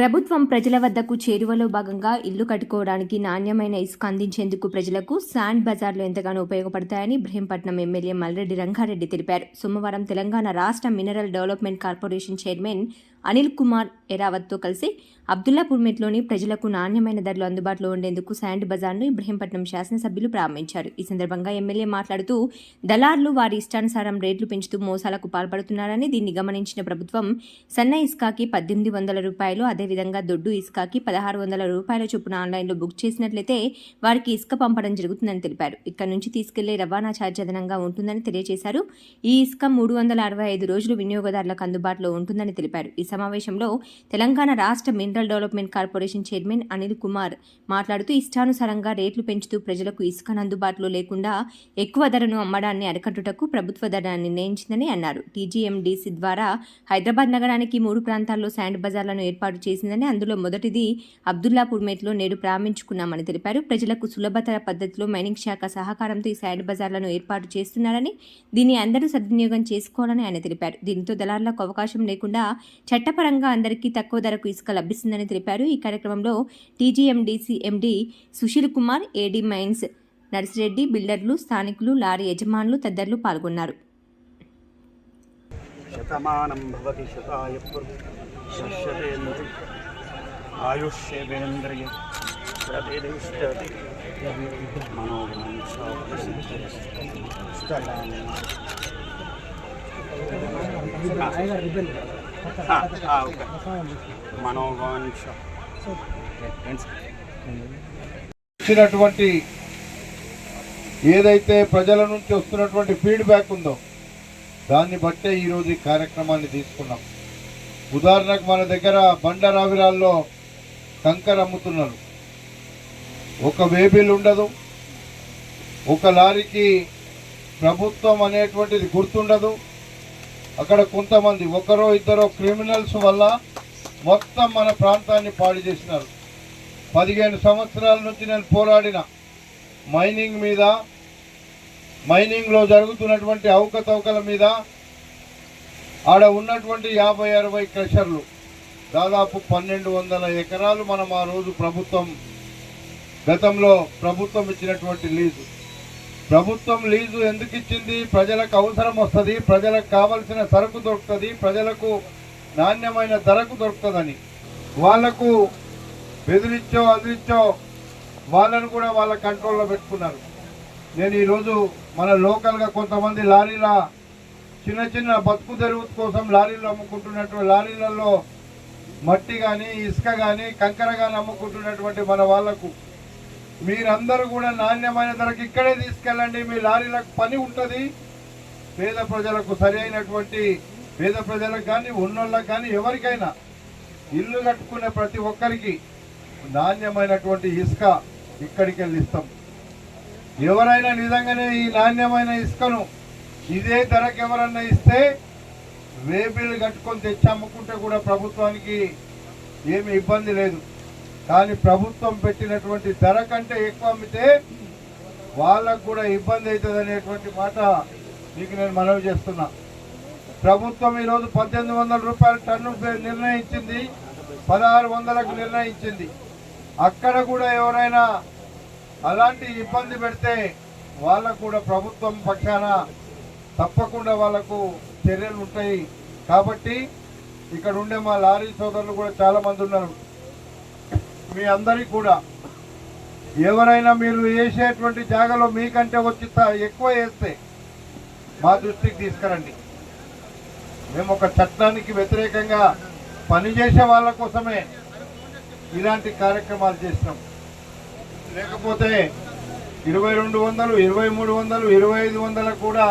ప్రభుత్వం ప్రజల వద్దకు చేరువలో భాగంగా ఇల్లు కట్టుకోవడానికి నాణ్యమైన ఇసుక అందించేందుకు ప్రజలకు శాండ్ బజార్లు ఎంతగానో ఉపయోగపడతాయని ఇబ్రహీంపట్నం ఎమ్మెల్యే మల్రెడ్డి రంగారెడ్డి తెలిపారు. సోమవారం తెలంగాణ రాష్ట్ర mineral development corporation chairman Anil Kumar ఎరావత్తో కలిసి అబ్దుల్లాపూర్మెట్లోని ప్రజలకు నాణ్యమైన ధరలు అందుబాటులో ఉండేందుకు శాండ్ బజార్ను ఇబ్రహీంపట్నం శాసనసభ్యులు ప్రారంభించారు. ఈ సందర్భంగా ఎమ్మెల్యే మాట్లాడుతూ దళార్లు వారి ఇష్టానుసారం రేట్లు పెంచుతూ మోసాలకు పాల్పడుతున్నారని దీన్ని గమనించిన ప్రభుత్వం సన్న ఇస్కాకి పద్దెనిమిది వందల రూపాయలు అదేవిధంగా దొడ్డు ఇస్కాకి పదహారు వందల రూపాయల చొప్పున ఆన్లైన్లో బుక్ చేసినట్లయితే వారికి ఇసుక పంపడం జరుగుతుందని తెలిపారు. ఇక్కడ నుంచి తీసుకెళ్ళే రవాణా ఛార్జ్ అదనంగా ఉంటుందని తెలియజేశారు. ఈ ఇసుక మూడు వందల అరవై ఐదు రోజులు వినియోగదారులకు అందుబాటులో ఉంటుందని తెలిపారు. ఈ సమావేశంలో తెలంగాణ రాష్ట్ర mineral development corporation chairman Anil Kumar మాట్లాడుతూ ఇష్టానుసారంగా రేట్లు పెంచుతూ ప్రజలకు ఇసుకను అందుబాటులో లేకుండా ఎక్కువ ధరను అమ్మడాన్ని అరికట్టుటకు ప్రభుత్వ ధర నిర్ణయించిందని అన్నారు. టీజీఎండీసీ ద్వారా హైదరాబాద్ నగరానికి మూడు ప్రాంతాల్లో శాండ్ బజార్లను ఏర్పాటు చేసిందని అందులో మొదటిది అబ్దుల్లాపూర్ మేట్లో నేడు ప్రారంభించుకున్నామని తెలిపారు. ప్రజలకు సులభతర పద్ధతిలో మైనింగ్ శాఖ సహకారంతో ఈ శాండ్ బజార్లను ఏర్పాటు చేస్తున్నారని దీన్ని అందరూ సద్వినియోగం చేసుకోవాలని ఆయన తెలిపారు. దీంతో దళారులకు అవకాశం లేకుండా చట్టపరంగా అందరికీ తక్కువ ధరకు ఇసుక లభిస్తుందని తెలిపారు. ఈ కార్యక్రమంలో TGMDC MD Sushil Kumar AD mines Narsireddy బిల్డర్లు స్థానికులు లారీ యజమానులు తదితరులు పాల్గొన్నారు. శతమానం భవతి శతాయ పురుషేంద్రియ ఆయుష్యేంద్రియ ప్రతిష్టతి మనోవాంఛ Ah, ah, ఇచ్చినటువంటి ఏదైతే ప్రజల నుంచి వస్తున్నటువంటి ఫీడ్బ్యాక్ ఉందో దాన్ని బట్టే ఈరోజు ఈ కార్యక్రమాన్ని తీసుకున్నాం. ఉదాహరణకు మన దగ్గర బండరావిరాల్లో కంకర అమ్ముతున్నారు. ఒక వేబిల్ ఉండదు ఒక లారీకి ప్రభుత్వం అనేటువంటిది గుర్తుండదు అక్కడ కొంతమంది ఒకరో ఇద్దరో క్రిమినల్స్ వల్ల మొత్తం మన ప్రాంతాన్ని పాడు చేసినారు. పదిహేను సంవత్సరాల నుంచి నేను పోరాడిన మైనింగ్ మీద మైనింగ్లో జరుగుతున్నటువంటి అవకతవకల మీద ఆడ ఉన్నటువంటి యాభై అరవై క్రషర్లు దాదాపు పన్నెండు వందల ఎకరాలు మనం ఆ రోజు ప్రభుత్వం గతంలో ప్రభుత్వం ఇచ్చినటువంటి లీజు. ప్రభుత్వం లీజు ఎందుకు ఇచ్చింది? ప్రజలకు అవసరం వస్తుంది ప్రజలకు కావలసిన సరుకు దొరుకుతుంది ప్రజలకు నాణ్యమైన ధరకు దొరుకుతుందని. వాళ్ళకు బెదిరించో అదిరించో వాళ్ళను కూడా వాళ్ళ కంట్రోల్లో పెట్టుకున్నారు. నేను ఈరోజు మన లోకల్గా కొంతమంది లారీల చిన్న చిన్న బతుకు తెరువు కోసం లారీలు అమ్ముకుంటున్నటువంటి లారీలలో మట్టి కానీ ఇసుక కానీ కంకర కానీ అమ్ముకుంటున్నటువంటి మన వాళ్ళకు మీరందరూ కూడా నాణ్యమైన ధరకు ఇక్కడే తీసుకెళ్ళండి. మీ లారీలకు పని ఉంటుంది. పేద ప్రజలకు సరి అయినటువంటి పేద ప్రజలకు కానీ ఉన్నోళ్ళకు కానీ ఎవరికైనా ఇల్లు కట్టుకునే ప్రతి ఒక్కరికి నాణ్యమైనటువంటి ఇసుక ఇక్కడికి వెళ్ళి ఇస్తాం. ఎవరైనా నిజంగానే ఈ నాణ్యమైన ఇసుకను ఇదే ధరకు ఎవరన్నా ఇస్తే వేబిల్ కట్టుకొని తెచ్చి అమ్ముకుంటే కూడా ప్రభుత్వానికి ఏమి ఇబ్బంది లేదు. కానీ ప్రభుత్వం పెట్టినటువంటి ధర కంటే ఎక్కువ అమ్మితే వాళ్ళకు కూడా ఇబ్బంది అవుతుంది అనేటువంటి మాట మీకు నేను మనవి చేస్తున్నా. ప్రభుత్వం ఈరోజు పద్దెనిమిది వందల రూపాయల టన్ను నిర్ణయించింది పదహారు వందలకు నిర్ణయించింది. అక్కడ కూడా ఎవరైనా అలాంటి ఇబ్బంది పెడితే వాళ్ళకు కూడా ప్రభుత్వం పక్షాన తప్పకుండా వాళ్ళకు చర్యలు ఉంటాయి. కాబట్టి ఇక్కడ ఉండే మా లారీ సోదరులు కూడా చాలా మంది ఉన్నారు. మీ అందరికీ కూడా. ఎవరైనా మీరు వేసేటువంటి జాగాలో మీకంటే వచ్చి ఎక్కువ వేస్తే మా దృష్టికి తీసుకురండి. మేము ఒక చట్టానికి వ్యతిరేకంగా పనిచేసే వాళ్ళ కోసమే ఇలాంటి కార్యక్రమాలు చేసినాం. లేకపోతే ఇరవై రెండు వందలు ఇరవై మూడు వందలు ఇరవై ఐదు వందలకు కూడా